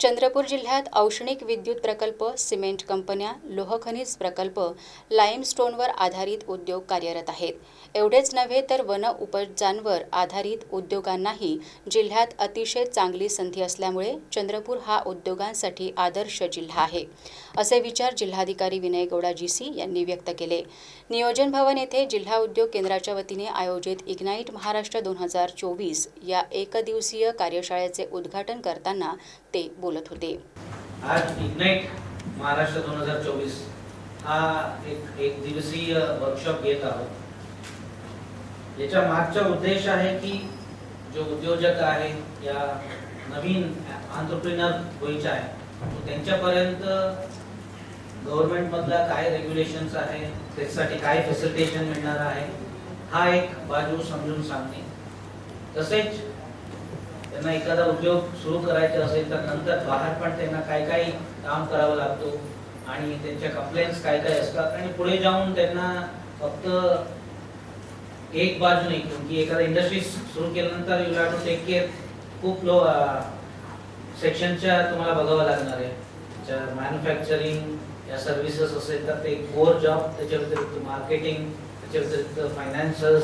चंद्रपूर जिल्ह्यात औष्णिक विद्युत प्रकल्प सिमेंट कंपन्या लोहखनिज प्रकल्प लाईमस्टोनवर आधारित उद्योग कार्यरत आहेत. एवढेच नव्हे तर वन उपजांवर आधारित उद्योगांनाही जिल्ह्यात अतिशय चांगली संधी असल्यामुळे चंद्रपूर हा उद्योगांसाठी आदर्श जिल्हा आहे असे विचार जिल्हाधिकारी विनय गौडा जी सी यांनी व्यक्त केले. नियोजन भवन येथे जिल्हा उद्योग केंद्राच्या वतीने आयोजित इग्नाईट महाराष्ट्र दोन हजार चोवीस या एकदिवसीय कार्यशाळेचे उद्घाटन करताना ते बोलत बोलत होते. आज इग्नाइट महाराष्ट्र दोन हजार चोवीस. हा एक एक दिवसीय वर्कशॉप घेत आहोत. याच्या मागचा उद्देश आहे की जो उद्योजक आहे या नवीन आंतरप्रिनर व्हायचे आहे तो त्यांच्यापर्यंत गव्हर्नमेंटमधला काय रेग्युलेशन्स आहे त्याच्यासाठी काय फॅसिलिटेशन मिळणार आहे हा एक बाजू समजून सांगणे तसेच त्यांना एखादा उद्योग सुरू करायचा असेल तर नंतर बाहेर पण त्यांना काय काय काम करावं लागतो आणि त्यांच्या कंप्लेंट्स काय काय असतात आणि पुढे जाऊन त्यांना फक्त एक बाजू नाही की एखादा इंडस्ट्री सुरू केल्यानंतर you have to take care खूप लो सेक्शनच्या तुम्हाला बघावं लागणार आहे. मॅन्युफॅक्चरिंग या सर्व्हिसेस असेल तर ते कोर जॉब त्याच्या व्यतिरिक्त मार्केटिंग त्याच्या व्यतिरिक्त फायनान्सर्स